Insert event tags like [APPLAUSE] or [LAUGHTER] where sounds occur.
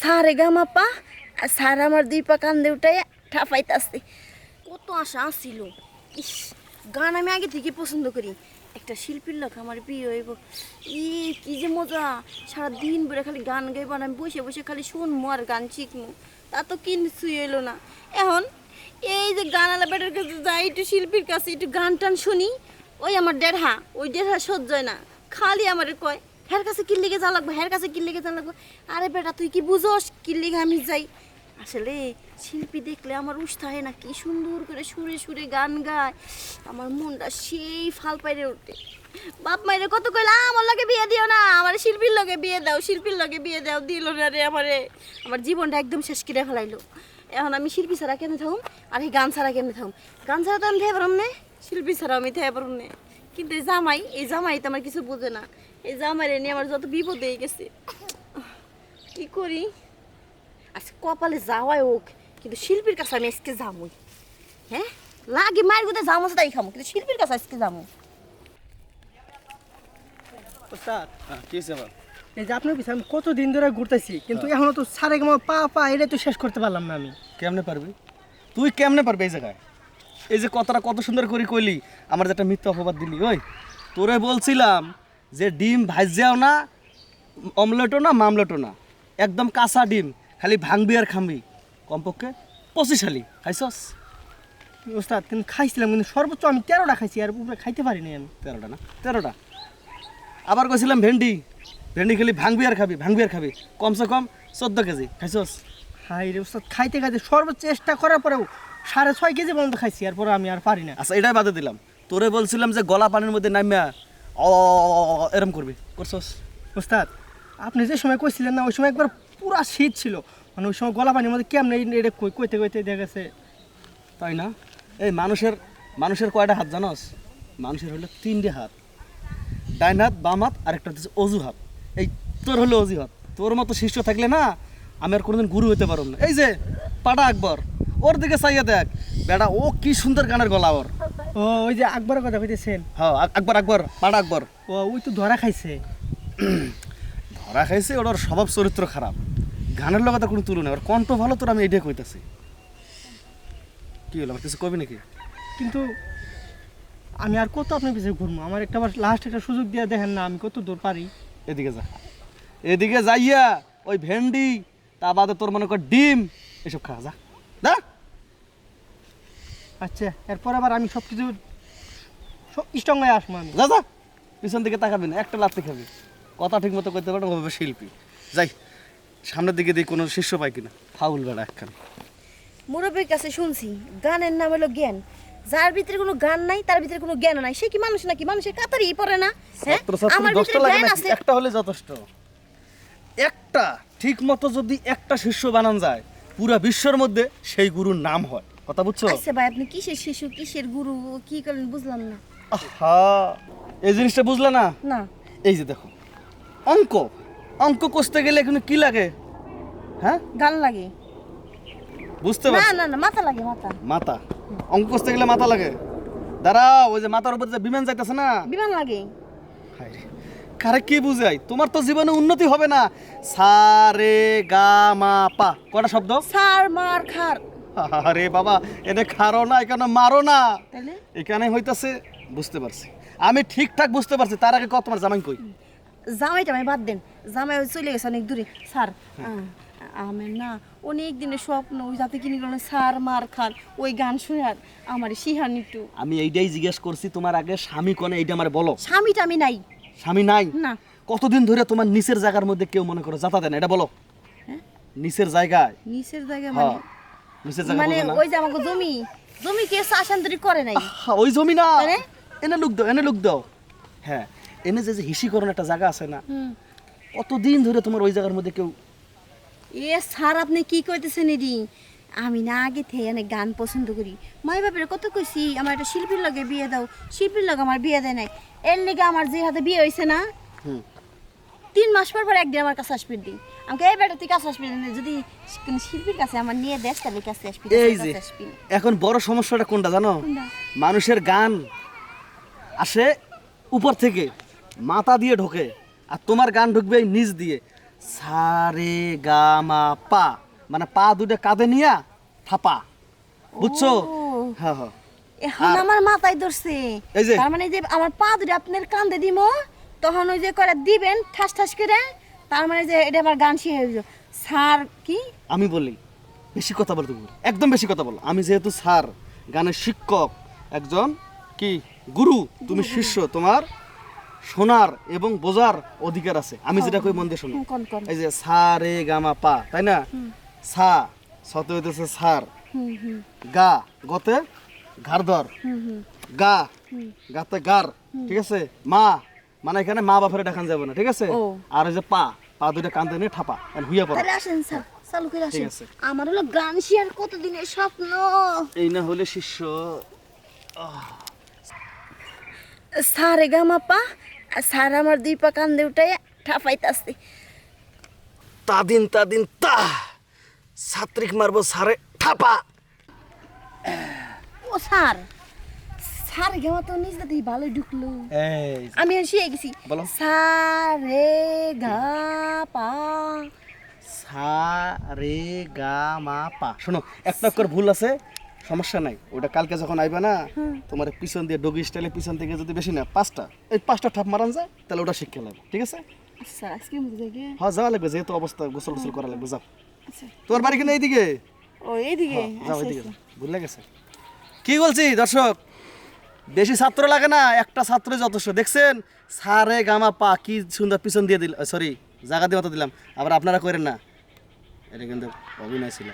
সারে গামাপা আর স্যার আমার দুই পা কান্দে উঠাই ঠাপাইতাছে কত আশা ছিল ইস, গান আমি আগে থেকে পছন্দ করি। একটা শিল্পীর লোক আমার প্রিয় হইব। ই, কি যে মজা। সারা দিন বেড়ে খালি গান গাইব আর আমি বসে বসে খালি শুনব আর গান শিখব তা তো কিছুই এলো না। এখন এই যে গান আলা বেটার কাছে যাই, একটু শিল্পীর কাছে একটু গান টান শুনি, ওই আমার দেড়হা। ওই দেড়হা সহ্য হয় না। খালি আমার কয় হের কাছে কি লেগে যা লাগবে? হের কাছে কি লেগে যা লাগবে? আরে বেটা, তুই কি বুঝোস? কি লেগে আমি যাই? আসলে শিল্পী দেখলে আমার উৎসাহ না? কি সুন্দর করে সুরে সুরে গান গায়। আমার মনটা সেই ফাল পাইরে ওঠে বাপ মাইরে কত কইলা আমার লগে বিয়ে দিও না। আমার শিল্পীর লগে বিয়ে দাও, শিল্পীর লগে বিয়ে দাও, দিল না রে আমারে। আমার জীবনটা একদম শেষ করে ফেলাইলো। এখন আমি শিল্পী ছাড়া কেন থাকুম? আর এই গান ছাড়া কেন থাকুম? গান ছাড়া তো আমি থেকে পারম না। শিল্পী ছাড়া আমি থেকে পারম না। কিন্তু এই জামাই এই জামাই তো আমার কিছু বোঝে না। এই জামাইরে নিয়ে আমার যত বিপদ হয়ে গেছে। কি করি? আচ্ছা কপালে যাওয়াই হোক কিন্তু শিল্পীর কাছে আমি আজকে যামই হ্যাঁ? লাগে মায়ের কোথায় যাব তাই খামো কিন্তু শিল্পীর কাছে আজকে ওস্তাদ হ্যাঁ কি এই যে আপনার পিছনে আমি কতদিন ধরে ঘুরতেছি কিন্তু এখনও তো সারে গামা পা পা এটা তো শেষ করতে পারলাম না আমি। কেমনে পারবি? তুই কেমনে পারবি এই জায়গায়? এই যে কথাটা কত সুন্দর করে কইলি আমার যে একটা মিথ্যা অপবাদ দিলি ওই। তোরে বলছিলাম যে ডিম ভাজযাও না অমলেটও না মামলেটও না। একদম কাঁচা ডিম খালি ভাঙবি আর খামবি। কমপক্ষে পঁচিশালি খাইছস? ওস্তাদ কিন্তু খাইছিলাম কিন্তু সর্বোচ্চ আমি তেরোটা খাইছি আর উপরে খাইতে পারিনি আমি। তেরোটা না? তেরোটা। আবার কইছিলাম ভেন্ডি ভেন্ডি খালি ভাঙবি আর খাবি ভাঙবি আর খাবি। কমসে কম চোদ্দ কেজি খাইছস? হাই রে ওস্তাদ খাইতে খাইতে সর্বোচ্চ চেষ্টা করার পরেও সাড়ে ছয় কেজি পর্যন্ত খাইছি এরপরে আমি আর পারি না। আচ্ছা এটাই বাদে দিলাম। তোরে বলছিলাম যে গলা পানির মধ্যে নামিয়া অ এরম করবি। করছস? ওস্তাদ আপনি যে সময় কইছিলেন না ওই সময় একবার পুরা শীত ছিল। মানে ওই সময় গলা পানির মধ্যে কেমন এটা কই কইতে কইতে দেখা গেছে। তাই না? এই মানুষের মানুষের কয়টা হাত জানোস? মানুষের হলো তিনটে হাত। ডাইন হাত বাম হাত আর একটা হচ্ছে অজু হাত। এই তোর হলো অজু হাত। তোর মতো শিষ্য থাকলে না আমি আর কোনোদিন গুরু হতে পারব না। এই যে পাটা আকবর। ওর দিকে চাইয়া দেখ। বেটা ও কি সুন্দর গানের গলা ওর। ও ওই যে আকবরের কথা কইতেছেন? হ্যাঁ আকবর আকবর পাটা আকবর। ও ওই তো ধরা খাইছে। [CLEARS THROAT] ধরা খাইছে ওর স্বভাব চরিত্র খারাপ। গানের লগে তো কোনো তুলনা ওর কণ্ঠ ভালো তোর আমি এইটাই কইতাছি। কি হলো আমার কিছু কবি নাকি? কিন্তু আমি আর কত আপনার পিছিয়ে ঘুরবো? আমার একটা লাস্ট একটা সুযোগ দিয়ে দেখেন না আমি কত দূর পারি। এদিকে যা। এদিকে যাইয়া ওই ভেন্ডি তা বাদে তোর মনে কর ডিম এসব খা যা। যা। আচ্ছা এরপর আবার আমি সব কিছু স্ট্রং হয়ে আসব আমি। যা পিছন দিকে তাকাবি না একটা লাত্তি খাবি। কথা ঠিক মতো করতে পারে ওভাবে শিল্পী। যাই সামনের দিকে দিয়ে কোনো শিষ্য পাই কিনা। ফাউল বেড়া একখান। মুরব্বীর কাছে শুনছি গানের নাম হলো জ্ঞান। যার ভিতরে কোনো গান নাই তার ভিতরে কোনো জ্ঞান নাই। সে কি মানুষ নাকি? মানুষের কাতারই পড়ে না হ্যাঁ? আমার ভিতরে জ্ঞান আছে। একটা হলে যথেষ্ট। একটা ঠিক মতো যদি একটা শিষ্য বানান যায় পুরা বিশ্বের মধ্যে সেই গুরুর নাম হয়। কথা বুঝছ? আচ্ছা ভাই আপনি কিসের শিশু কিসের গুরু কি করলেন বুঝলাম না। আহা এই জিনিসটা বুঝলে না? না। এই যে দেখো অঙ্ক অঙ্ক কষতে গেলে এখন কি লাগে? হ্যাঁ? গান লাগে। বুঝতে না না না মাথা লাগে মাথা। মাথা। অঙ্ক কষতে গেলে মাথা লাগে। দাঁড়া ওই যে মাথার উপর যে বিমান যাইতেছে না? বিমান লাগে। কারে কি বুঝাই তোমার তো জীবনে উন্নতি হবে না। সা রে গা মা পা। কটা শব্দ? সার মার খার। আরে বাবা এনে খারো না এখানে মারো না। এখানে হইতাছে বুঝতে পারছি। আমি ঠিকঠাক বুঝতে পারছি তার আগে কত তোমার জামাই কই? জামাইটা আমি বাদ দেন জামাই চলে গেছে অনেক দূরে। স্যার আমার না অনেক দিনের স্বপ্ন ওই যাতে কিনে গেল সার মার খার ওই গান শুনে আর আমার শিহান একটু। আমি এইটাই জিজ্ঞেস করছি তোমার আগে স্বামী কোনে এইটা আমার বলো। স্বামীটা আমি নাই। স্বামী নাই? না। কতদিন ধরে তোমার নিচের জায়গার মধ্যে কেউ মনে করো যাতা দেন এটা বলো। হ্যাঁ? নিচের জায়গায়? নিচের জায়গায় হ্যাঁ। মানে নিচের জায়গা মানে ওই যে আমাকে জমি জমি কে শাসান্তরি করে নাই? ওই জমি না। এনে লুক দাও এনে লুক দাও। হ্যাঁ এনে যে যে হিসিকরণ একটা জায়গা আছে না। কতদিন ধরে তোমার ওই জায়গার মধ্যে কেউ এ স্যার আপনি কি কইতেছেন এডি? আমি না আগে থেকে অনেক গান পছন্দ করি। মাই বাপের কত কইছি আমার একটা শিল্পীর লগে বিয়ে দাও। শিল্পীর লগে আমার বিয়ে দেয় নাই। এর লেগে আমার যে হাতে বিয়ে হয়েছে না তিন মাস পর পর একদিন আমার কাছে আসবি দিন আমাকে এই বেটা তুই কাছে আসবি যদি কোনো শিল্পীর কাছে আমার নিয়ে দেশ তাহলে কাছে আসবি এই যে এখন বড় সমস্যাটা কোনটা জানো? মানুষের গান আসে উপর থেকে মাথা দিয়ে ঢোকে আর তোমার গান ঢুকবে এই নিচ দিয়ে। সা রে গা মা পা মানে পা দুটো কাঁধে নিয়া থাপা। বুঝছ? হ্যাঁ হ্যাঁ। এখন আমার মাথায় ধরছে। তার মানে যে আমার পা দুটো আপনার কান্দে দিব তখন ওই যে করে দিবেন ঠাস ঠাস করে তার মানে যে এটা আমার গান শিখে হইল স্যার কি? আমি বলি বেশি কথা বলতে পারি একদম বেশি কথা বল। আমি যেহেতু স্যার গানের শিক্ষক একজন কি? গুরু। তুমি শিষ্য তোমার শোনার এবং বোঝার অধিকার আছে। আমি যেটা কই মন দিয়ে শোনো। এই যে সা রে গা মা পা তাই না? সা সতে হইতেছে সার। গা গতে ঘাড়ধর হুম হুম। গা গাতে গার। ঠিক আছে? মা মানে এখানে মা বাপের দেখান যাবে না ঠিক আছে। আর ওই যে পা পা দুইটা কান্দে নিয়ে ঠাপা আর হুইয়া পড়া। তাহলে আসেন স্যার চালু করে আসেন। আমার হলো গান শিয়ার কতদিনের স্বপ্ন? এই না হলে শিষ্য সারে গামাপা স্যার আমার দুই পা কান্দে উঠাই ঠাপাইতাছে। তাদিন তাদিন তা ছাত্রিক মারবো সারে ঠাপা। ও স্যার স্যার গামা তো নিজ দাদি ভালোই ঢুকলো। আমি শিখে গেছি। বলো। সারে গা পা। সা রে গা মা পা। শোনো একটা করে ভুল আছে সমস্যা নাই। ওটা কালকে যখন আইবা না তোমার পিছন দিয়ে ডগি স্টাইলে পিছন থেকে যদি বেশি না পাঁচটা এই পাঁচটা ঠাপ মারান যায় তাহলে ওটা শিক্ষা লাগবে ঠিক আছে? আচ্ছা হ্যাঁ যাওয়া লাগবে যেহেতু অবস্থা গোসল গোসল করা লাগবে যাও। আচ্ছা। তোমার বাড়ি কিন্তু এইদিকে? ও এইদিকে। হ্যাঁ, যাও আচ্ছা, এইদিকে। যাও। গেছে কি বলছি দর্শক? বেশি ছাত্র লাগে না, একটা ছাত্র যথেষ্ট। দেখছেন? সারে গামা পা, কি সুন্দর পিছন দিয়ে দিল সরি জায়গা দিয়ে মতো দিলাম। আবার আপনারা করেন না। এটা কিন্তু অভিনয় ছিল।